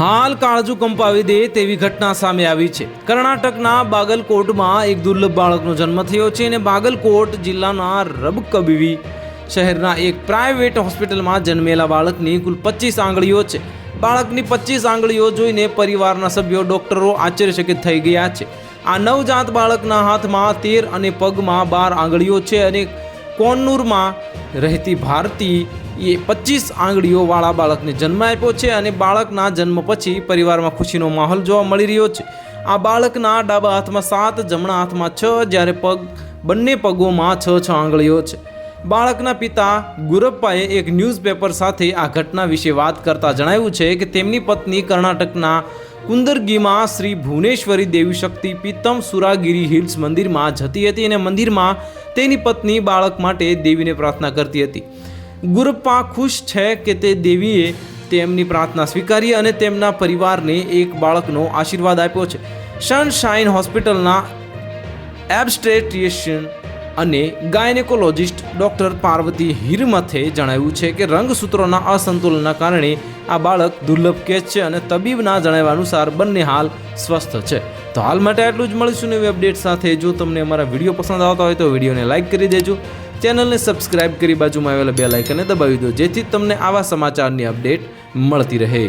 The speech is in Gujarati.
હાલ કાળજુ કંપાવી દે તેવી ઘટના સામે આવી છે. કર્ણાટકના બાગલકોટમાં એક દુર્લભ બાળકનો જન્મ થયો છે અને બાગલકોટ જિલ્લાના રબકબીવી શહેરના એક પ્રાઇવેટ હોસ્પિટલમાં જન્મેલા બાળકની કુલ પચીસ આંગળીઓ છે. બાળકની પચીસ આંગળીઓ જોઈને પરિવારના સભ્યો ડોક્ટરો આશ્ચર્યચકિત થઈ ગયા છે. આ નવજાત બાળકના હાથમાં તેર અને પગમાં બાર આંગળીઓ છે અને કોન્નૂરમાં રહેતી ભારતી એ પચીસ આંગળીઓવાળા બાળકને જન્મ આપ્યો છે અને બાળકના જન્મ પછી પરિવારમાં ખુશીનો માહોલ જોવા મળી રહ્યો છે. આ બાળકના ડાબા હાથમાં સાત, જમણા હાથમાં છ, જ્યારે પગ, બંને પગોમાં છ છ આંગળીઓ છે. બાળકના પિતા ગુરપ્પાએ એક ન્યૂઝપેપર સાથે આ ઘટના વિશે વાત કરતા જણાવ્યું છે કે તેમની પત્ની કર્ણાટકના કુંદરગીમાં શ્રી ભુવનેશ્વરી દેવી શક્તિ, પિત્તમ સુરાગીરી હિલ્સ મંદિરમાં જતી હતી અને મંદિરમાં તેની પત્ની બાળક માટે દેવીને પ્રાર્થના કરતી હતી. ગુરપ્પા ખુશ છે કે તે દેવીએ તેમની પ્રાર્થના સ્વીકારી અને તેમના પરિવારને એક બાળકનો આશીર્વાદ આપ્યો છે. સનશાઇન હોસ્પિટલના એબસ્ટ્રેટિશિયન અને ગાયનેકોલોજિસ્ટ ડૉક્ટર પાર્વતી હિરમથે જણાવ્યું છે કે રંગસૂત્રોના અસંતુલનના કારણે આ બાળક દુર્લભ કેસ છે અને તબીબના જણાવ્યા અનુસાર બંને હાલ સ્વસ્થ છે. તો હાલ માટે આટલું જ મળીશું નવી અપડેટ સાથે. જો તમને અમારા વીડિયો પસંદ આવતા હોય તો વિડીયોને લાઇક કરી દેજો. ચેનલને સબસ્ક્રાઇબ કરી બાજુમાં આવેલા બે લાઇકને દબાવી દો જેથી તમને આવા સમાચારની અપડેટ મળતી રહે.